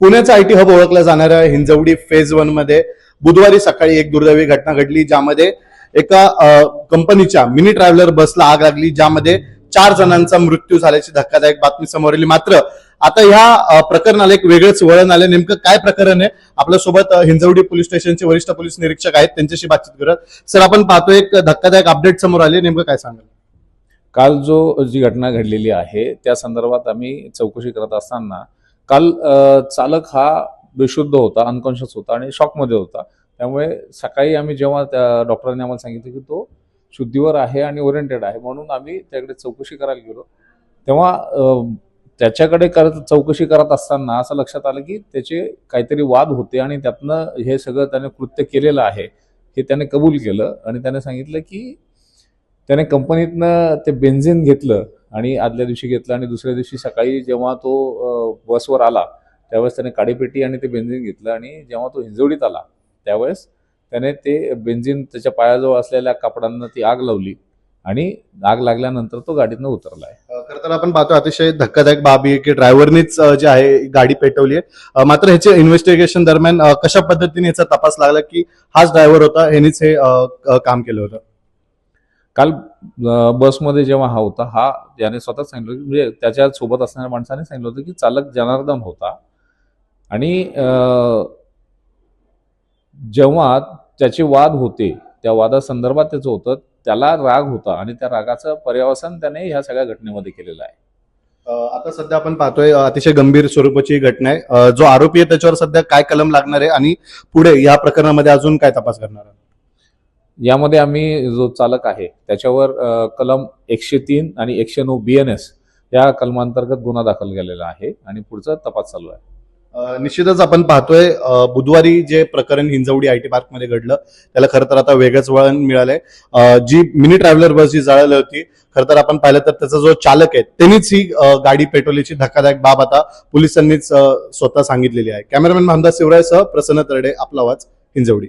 पुण्याचा IT hub ओळखला जाणाऱ्या हिंजवडी फेज वनमध्ये. बुधवारी सकाळी एक दुर्दैवी घटना घडली ज्यामध्ये एका कंपनीच्या मिनी ट्रॅव्हलर बसला आग लागली ज्यामध्ये चार जणांचा मृत्यू झाल्याची धक्कादायक बातमी समोर आली. मात्र आता ह्या प्रकरणाला एक वेगळंच वळण आलं नेमकं काय प्रकरण आहे? आपल्यासोबत सोबत हिंजवडी पोलीस स्टेशनचे वरिष्ठ पोलीस निरीक्षक आहेत त्यांच्याशी बातचीत करत. सर आपण पाहतो एक धक्कादायक अपडेट समोर आले नेमकं काय सांगाल? काल जो जी घटना घडलेली आहे त्या संदर्भात आम्ही चौकशी करत असताना काल चालक हा बेशुद्ध होता अनकॉन्शियस होता आणि शॉकमध्ये होता. त्यामुळे सकाळी आम्ही जेव्हा त्या डॉक्टरांनी आम्हाला सांगितलं की तो शुद्धीवर आहे आणि ओरिएंटेड आहे म्हणून आम्ही त्याकडे चौकशी करायला गेलो. तेव्हा त्याच्याकडे करत चौकशी करत असताना असं लक्षात आलं की त्याचे काहीतरी वाद होते आणि त्यातनं हे सगळं त्याने कृत्य केलेलं आहे हे त्याने कबूल केलं आणि त्याने सांगितलं की त्याने कंपनीतनं ते बेन्झिन घेतलं आणि आदल्या दिवशी घेतलं आणि दुसऱ्या दिवशी सकाळी जेव्हा तो बसवर आला त्यावेळेस त्याने काडीपेटी आणि ते बेंझिन घेतलं आणि जेव्हा तो हिंजवडीत आला त्यावेळेस त्याने ते बेंझिन त्याच्या पायाजवळ असलेल्या कापडांना ती आग लावली आणि आग लागल्यानंतर तो गाडीतनं उतरला आहे खरं तर आपण पाहतो अतिशय धक्कादायक बाबी आहे की ड्रायव्हरनीच जे आहे गाडी पेटवली आहे मात्र ह्याचे इन्व्हेस्टिगेशन दरम्यान कशा पद्धतीने याचा तपास लागला की हाच ड्रायव्हर होता ह्यानीच हे काम केलं होतं? काल बसमध्ये जेव्हा हा होता हा याने स्वतःच सांगितलं की म्हणजे त्याच्या सोबत असणाऱ्या माणसाने सांगितलं होतं की चालक जनार्दन होता. आणि जेव्हा त्याचे वाद होते त्या वादासंदर्भात त्याचं होतं त्याला राग होता आणि त्या रागाचं पर्यावसन त्याने ह्या सगळ्या घटनेमध्ये केलेलं आहे. आता सध्या आपण पाहतोय अतिशय गंभीर स्वरूपाची घटना आहे. जो आरोपी आहे त्याच्यावर सध्या काय कलम लागणार आहे आणि पुढे या प्रकरणामध्ये अजून काय तपास करणार आहे यामध्ये आम्ही जो चालक आहे त्याच्यावर कलम एकशे तीन आणि एकशे नऊ बी एन एस या कलमांतर्गत गुन्हा दाखल केलेला आहे आणि पुढचा तपास चालू आहे. निश्चितच आपण पाहतोय बुधवारी जे प्रकरण हिंजवडी आयटी पार्कमध्ये घडलं त्याला खरं तर आता वेगळंच वळण मिळालंय. जी मिनी ट्रॅव्हलर बस जी जळाली होती खरं तर आपण पाहिलं तर त्याचा जो चालक आहे त्यांनीच ही गाडी पेटवल्याची धक्कादायक बाब आता पोलिसांनीच स्वतः सांगितलेली आहे. कॅमेरामॅन महामदास शिवराय सह प्रसन्न तरडे आपला आवाज हिंजवडी.